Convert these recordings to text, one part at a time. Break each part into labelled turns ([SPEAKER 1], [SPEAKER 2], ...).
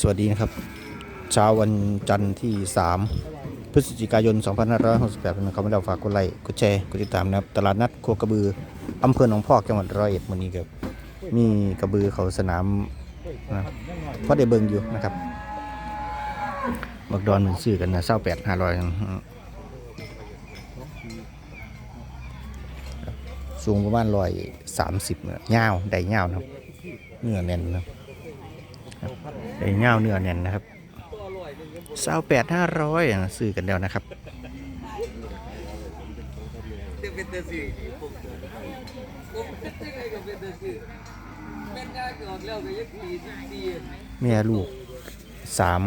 [SPEAKER 1] สวัสดีนะครับ เช้าวันจันทร์ที่ 3 พฤศจิกายน 2568เป็นคำว่าเราฝากกดไลค์กดแชร์กดติดตามนะครับ ตลาดนัดโคกระบืออำเภอหนองพอกจังหวัดร้อยเอ็ดวันนี้ครับมีกระบือเขาสนามนะเพราะได้เบิ่งอยู่นะครับบักดอนมันซื้อกันนะเศร้าแปดห้าร้อยสูงประมาณร้อยสามสิบเงาวได้เงาวนะครับเนื้อแน่นนะครับ ไอ้เงาเนื้อแน่นนะครับสาวแปดห้าร้อยซื้อกันแล้วนะครับ
[SPEAKER 2] เป็นเตอร์ซีผมผมเป็นยังไงกับเป็นเตอร์ซีเป็นงานก่อนแล้วก็ยังปีสิบ
[SPEAKER 1] แม่ลูกสาม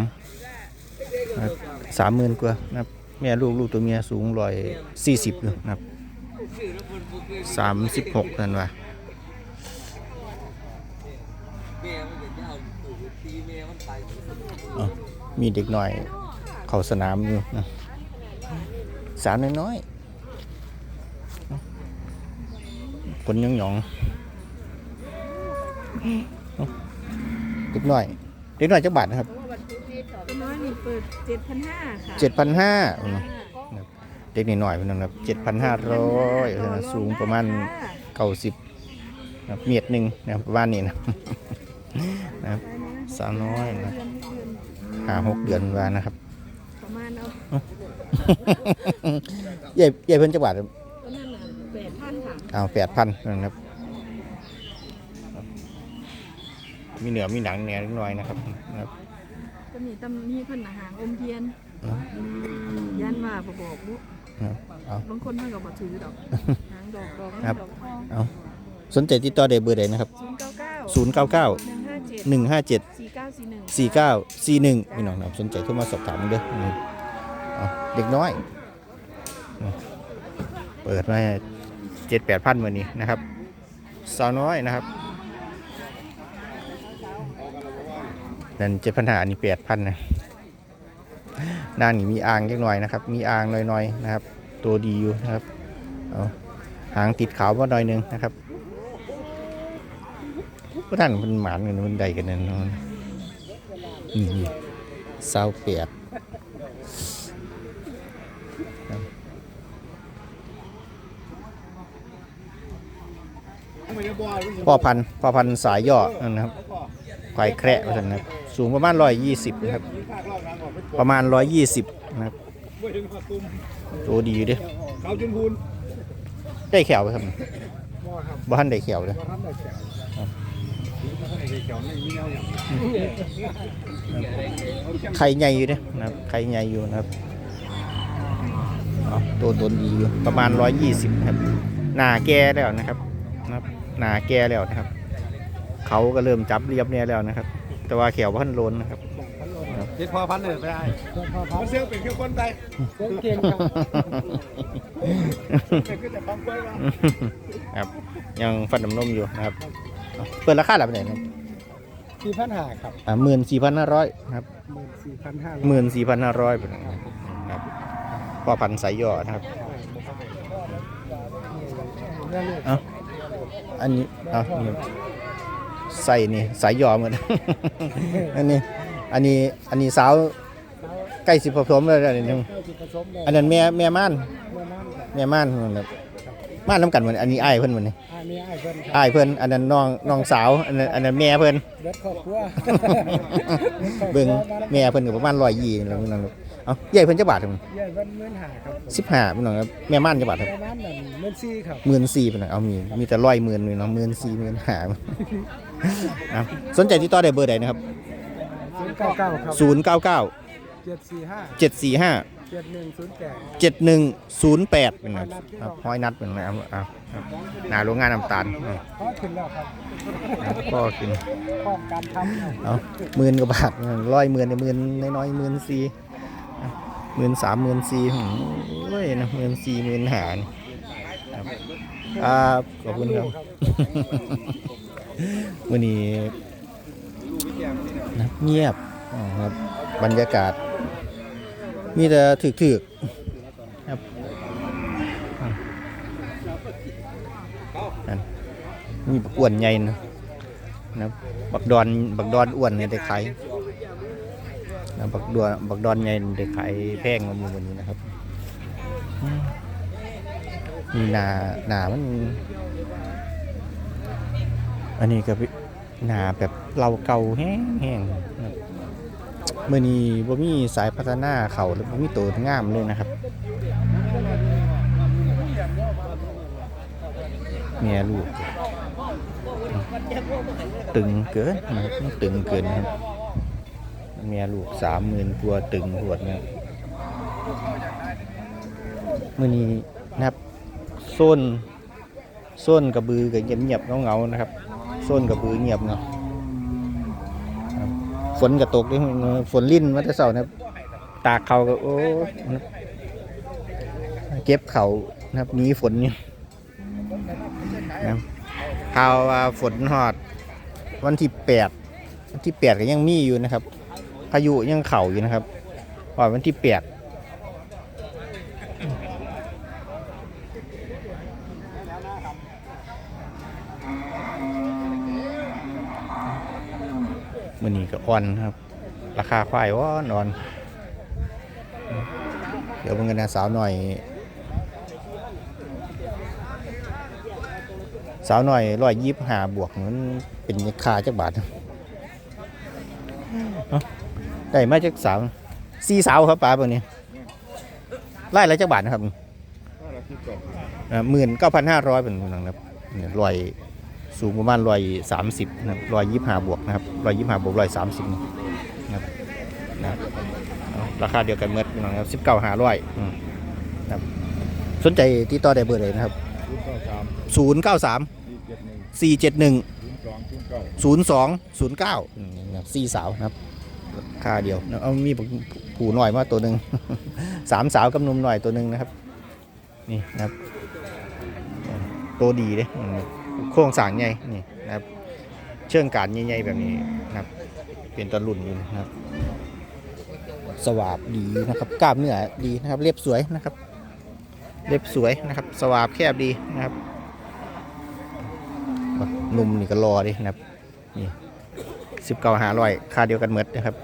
[SPEAKER 1] สามหมื่นกว่านะครับแม่ลูกลูกตัวเมียสูงร้อยสี่สิบอยู่นะครับสามสิบหกนั่นวะ
[SPEAKER 2] แม่มันจะยาวตู่ตีแม่มันไป
[SPEAKER 1] อ้าวมีเด็กหน่อย เขาสนามอยู่นะสามน้อยๆคนหยองหยองๆเอ้าเด็กหน่อย เด็กหน่อยจักบาทนะครับ
[SPEAKER 3] น้อยนี่เปิดเจ็ดพันห้าค่ะ
[SPEAKER 1] เจ็ดพันห้าเด็กนิดหน่อยเป็นนะครับเจ็ดพันห้าร้อยสูงประมาณเก้าสิบเมียดหนึ่งนะครับประมาณนี้นะนะครับ สาวน้อยนะห้าหกเดือนวานะครับ
[SPEAKER 3] ประมาณเอา
[SPEAKER 1] ใหญ่ใหญ่เพิ่นจักบาท
[SPEAKER 3] ประมาณแปดพันค่ะ
[SPEAKER 1] เอาแปดพันนะครับ มีเหนือมีหนังแหน่นิดหน่อยนะครับนะครับ
[SPEAKER 3] ก็มีตำมีเพันอาหารอมเทียนยันว่าบบอกบุ
[SPEAKER 1] นะครับเอา
[SPEAKER 3] บางคนเพิ่นก็บ่ถือดอกหางดอกดอก
[SPEAKER 1] ครับ
[SPEAKER 3] ดอกทอง
[SPEAKER 1] เอาสนใจติดต่อได้เบอร์ใดนะครับ
[SPEAKER 3] ศูนย์เก้าเก้า
[SPEAKER 1] 099
[SPEAKER 3] หนึ่งห้าเจ็ด
[SPEAKER 1] 157
[SPEAKER 3] สี่เก้าสี่หนึ่ง
[SPEAKER 1] สี่เก้าสี่หนึ่งพี่น้องนะครับสนใจโทรมาสอบถามเด้อเด็กน้อย เปิดมาเจ็ดแปดพันวันนี้นะครับสาวน้อยนะครับนั่นเจ็ดพันหานี่แปดพันนะด้านนี้มีอ่างเล็กน้อยนะครับ มีอ่างน่อยๆนะครับ ตัวดีอยู่นะครับเอาหางติดขาวมาหน่อยนึงนะครับพวกท่านมันหมานกันมันใดกันนั่น เนาะนี่นี่เศร้าเปียดพ่อพันธุ์พ่อพันธุ์สายย่อนั่นนะครับควายแคระว่าซั่นนะครับสูงประมาณร้อยยี่สิบนะครับ ประมาณร้อยยี่สิบนะครับตัวดีอยู่เด้
[SPEAKER 4] เขาจนพูน
[SPEAKER 1] ได้แขวไหมครับ
[SPEAKER 4] บ่ครับ
[SPEAKER 1] บ้านได้แขวเลย
[SPEAKER 4] บ่ทำ ได้แขวไอ้แขวไม่มีแนวอย่าง
[SPEAKER 1] ไข่ใหญ่อยู่เด้นะครับไข่ใหญ่อยู่นะครับอ๋อตัวตนดีอยู่ประมาณร้อยยี่สิบครับ หนาแก่แล้วนะครับนะครับ หนาแก่แล้วนะครับ เขาก็เริ่มจับเรียบเนี่ยแล้วนะครับ แต่ว่าแขวพันโลนนะครับ
[SPEAKER 4] เจ็ดพอพันเลยไม่ได้เขาเสียงเป็นแค่คนใดเสียงเก่งครับแต่ก็จะฟังไว้ว่า
[SPEAKER 1] ครับยังฟันน้ำนมอยู่นะครับ เปิดราคาแบบไหนครับ
[SPEAKER 4] สี่พันห้าครับ
[SPEAKER 1] อ่าหมื่นสี่พันห้าร้อยครับ
[SPEAKER 4] หมื่นสี่พันห้า
[SPEAKER 1] หมื่นสี่พันห้าร้อยเป็นครับพ่อพันธุ์สายย่อนะครับ
[SPEAKER 4] เรื่องนี้
[SPEAKER 1] เอ้าอันนี้เอ้านี่ใส่นี่สายย่อเหมือนอันนี้อันนี้อันนี้สาวใกล้สิผสมแล้วอันนี้
[SPEAKER 4] เจ้าจิตผสมเลย
[SPEAKER 1] อันนั้นแม่แม่ม่าน
[SPEAKER 4] เมื่อนั้น
[SPEAKER 1] แม่ม่านนั่นแหละ ม่านน้ำกันเหมือนอันนี้อ้ายเพิ่นเหมือนนี่
[SPEAKER 4] อันนี้ไอ้เพิ่น
[SPEAKER 1] อ้ายเพิ่นอันนั้นน้องน้องสาวอันนั้นอันนั้นแม่เพิ่น
[SPEAKER 4] เด็ดครอบครัว
[SPEAKER 1] เบิ่งแม่เพิ่นก็ประมาณ120นี่แหล้วนั่นลูกเอ้าใหญ่เพิ่นจักบาทครับ
[SPEAKER 4] เยี่ยเพิ่นหมื่นห้าครับ
[SPEAKER 1] 15พี่น้องครับแม่ม่านจักบาทครับ
[SPEAKER 4] ประมาณนั้นหมื่นสี่ครับ
[SPEAKER 1] หมื่นสี่เป็นไงเอามี มีแต่ร้อยหมื่นเลยเนาะหมื่นสี่หมื่นห้าอะสนใจที่ต่อได้เบอร์ใดนะครับ
[SPEAKER 4] ศูนย์เก้าเก้าครับ
[SPEAKER 1] ศูนย์เก้า เก้า
[SPEAKER 4] เจ็ดสี่ห้า
[SPEAKER 1] เจ็ดสี่ห้า
[SPEAKER 4] เจ็ดหนึ่งศูนย์แปด
[SPEAKER 1] เจ็ดหนึ่งศูนย์แปดเป็นไงครับห้อยนัดเป็นไงครับอะครับหนาโรงงานน้ำตาลอะ
[SPEAKER 4] พอขึ้นแล้วครับ
[SPEAKER 1] ก็กิน
[SPEAKER 4] พร้อมการทำ
[SPEAKER 1] เอาหมื่นกว่าบาทร้อยหมื่นในหมื่นน้อยๆหมื่นสี่หมื่นสามหมื่นสี่หืมโอ้ยนะหมื่นสี่หมื่นห้านี่ครับครับขอบคุณครับวันนี้นะเงียบอ๋อครับบรรยากาศ มีแต่ถึกๆครับมีบักอ้วนใหญ่นะนะบักดอนบักดอนอ้วนเนี่ยได้ขายนะบักดวนบักดอนใหญ่เด็กขายแพงมามือวันนี้นะครับมีหนาหนามัน อันนี้ก็หนาแบบเราเก่าแห้งแห้งนะครับ มื่อนี้บ่มีสายพัฒนาเขาหรือบ่มีตัวงามเลยนะครับเมียลูก ตึงเกินนะครับตึงเกินนะครับเมียลูกสามหมื่นตัวตึงปวดนะครับมื่อนี้นะครับโซนโซนกระบือกับเงียบๆเงานะครับโซนกระบือเงียบเงา ฝนกระตกด้วยฝนลิ่นมาแต่เสาร์นะครับ ตากเขาก็โอ้เก็บเขานะครับหนีฝนนี่นะครับข่าวว่าฝนหอด วันที่แปดวันที่แปดก็ยังมีอยู่นะครับพายุยังเข่าอยู่นะครับว่าวันที่แปด มือนี้ก็อ่อนครับ ราคาควายว่านอน เดี๋ยวเพิ่งกันนะสาวหน่อย สาวหน่อยร้อยยี่สิบห้าบวกมันเป็นราคาจักบาทเอ้าได้มาจากสาวสี่สาวครับป้าตัวนี้ไล่ละจักบาทนะครับหมื่นเก้าพันห้าร้อยเป็นนะครับเนี่ยร้อย สูงประมาณร้อยสามสิบนะครับร้อยยี่ห้าบวกนะครับร้อยยี่ห้าบวกร้อยสามสิบนะครับนะราคาเดียวกันเมื่อนะครับสิบเก้าห้าร้อยนะครับสนใจติดต่อได้เบอร์เลยนะครับ
[SPEAKER 4] ศูนย์เก้าสามสี่เจ็ดหนึ่งศูนย์สองศูนย์เก้า
[SPEAKER 1] สี่สาวนะครับค่าเดียวเอามีผูหน่อยมาตัวหนึ่งสามสาวกับหนุ่มหน่อยตัวหนึ่งนะครับ นี่นะครับ ตัวดีเลย โครงสร้างใหญ่นี่นะครับ เชื่องการใหญ่ๆแบบนี้นะครับ เป็นตะลุ่นอยู่นะครับ สวาบดีนะครับกล้ามเนื้อดีนะครับ เรียบสวยนะครับ เรียบสวยนะครับ สวาบแคบดีนะครับหนุ่มนี่ก็รอดินะครับนี่สิบเก้าหาร้อยค่าเดียวกันเมดนะครับ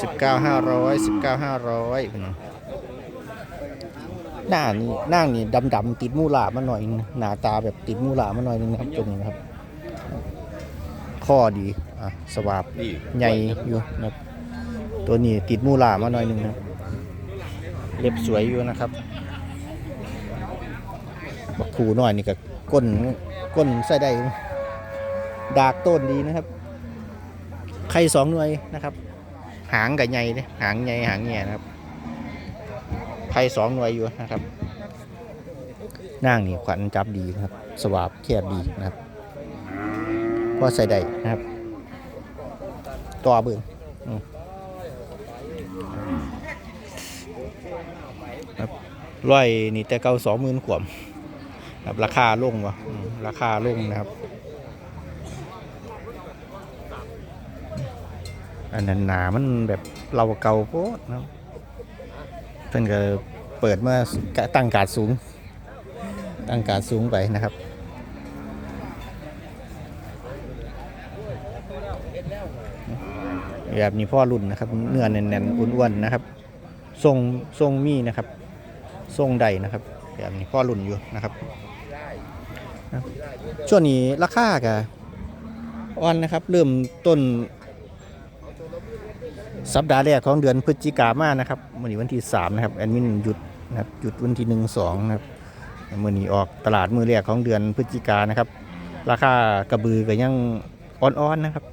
[SPEAKER 1] สิบเก้าห้าร้อยสิบเก้าห้าร้อย หน้านี่นั่งนี่ดำดำๆติดมูหลามาหน่อยนึงหน้าตาแบบติดมูหลามาหน่อยนึงนะครับตัวนี้นะครับ ข้อดีอะสวาบ
[SPEAKER 4] นี่
[SPEAKER 1] ใหญ่อยู่นะครับตัวนี้ติดมูหลามาหน่อยนึงนะครับเล็บสวยอยู่นะครับบักผูน้อยนี่ก็ก้นก้นใส่ได้อยู่ดากต้นดีนะครับไข่สองหน่วยนะครับ หางกับใหญ่เนี่ยหางใหญ่หางแง่นะครับ ไข่สองหน่วยอยู่นะครับนางนี่ขวัญจับดีครับ สวาบแคบดีนะครับพอใส่ได้นะครับ ต่อเบิ่งครับร้อยนี่แต่เก่าสองหมื่นขวมครับราคาลงวะราคาลงนะครับ อันนั้นหนามันแบบเราเก่าโพดเนาะเพิ่นก็เปิดเมื่อตั้งการสูง ตั้งการสูงไปนะครับแบบนี้พ่อรุ่นนะครับ เนื้อแน่นๆอ้วนๆนะครับทรงทรงมีนะครับทรงใดนะครับแบบนี้พ่อรุ่นอยู่นะครับช่วงนี้ราคากับอ่อนนะครับ เริ่มต้น สัปดาห์แรกของเดือนพฤศจิกามานะครับมื่อนี้วันที่ 3 นะครับแอดมินหยุดนะครับหยุดวันที่ 1 2 นะครับมื่อนี้ออกตลาดมือแรกของเดือนพฤศจิกานะครับ ราคากระบือก็ยังอ่อนๆนะครับ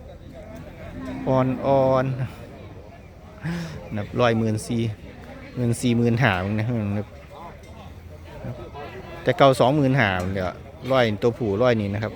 [SPEAKER 1] อ่อนๆนะครับร้อยหมื่นสี่หมื่นสี่หมื่นหานะครับแต่เก่าสองหมื่นหาเดี๋ยวร้อยตัวผู้ร้อยนี้นะครับ